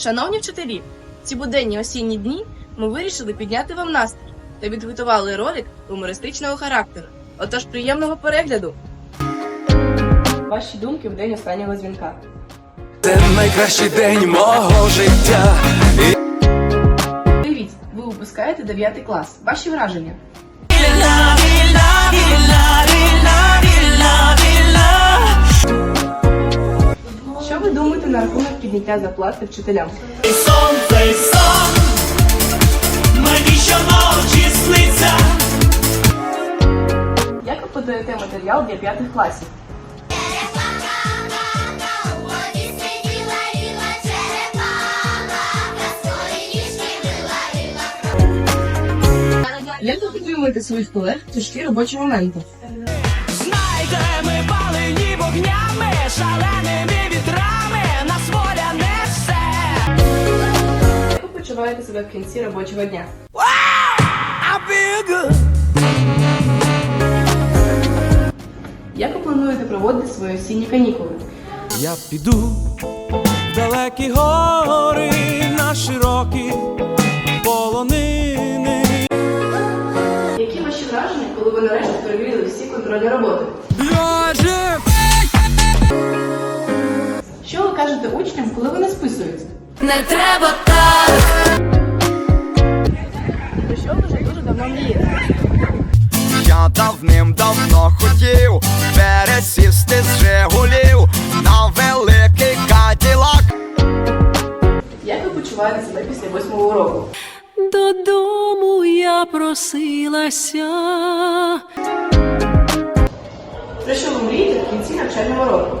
Шановні вчителі, ці буденні осінні дні ми вирішили підняти вам настрій та підготували ролик гумористичного характеру. Отож, приємного перегляду! Ваші думки в день останнього дзвінка. Це найкращий день мого життя. Привіт! Ви випускаєте 9 клас. Ваші враження? На рахунок підняття зарплати вчителям? І сонце, і сон мені щоночі сниться. Як ви подаєте матеріал для п'ятих класів? Як ви підтримуєте своїх колег в тяжкі робочі моменти? Ви себе в кінці робочого дня? Як ви плануєте проводити свої осінні канікули? я піду в далекі гори на широкі полонини. Які ваші враження, коли ви нарешті перевірили всі контрольні роботи? Я жив! Що ви кажете учням, коли вони списують? Не треба так. Про що ви дуже давно мрієте? Я давним-давно хотів пересісти з Жигулів на великий каділак. Як ви почуваєте себе після восьмого уроку? Додому я просилася. Про що ви мрієте в кінці навчального року?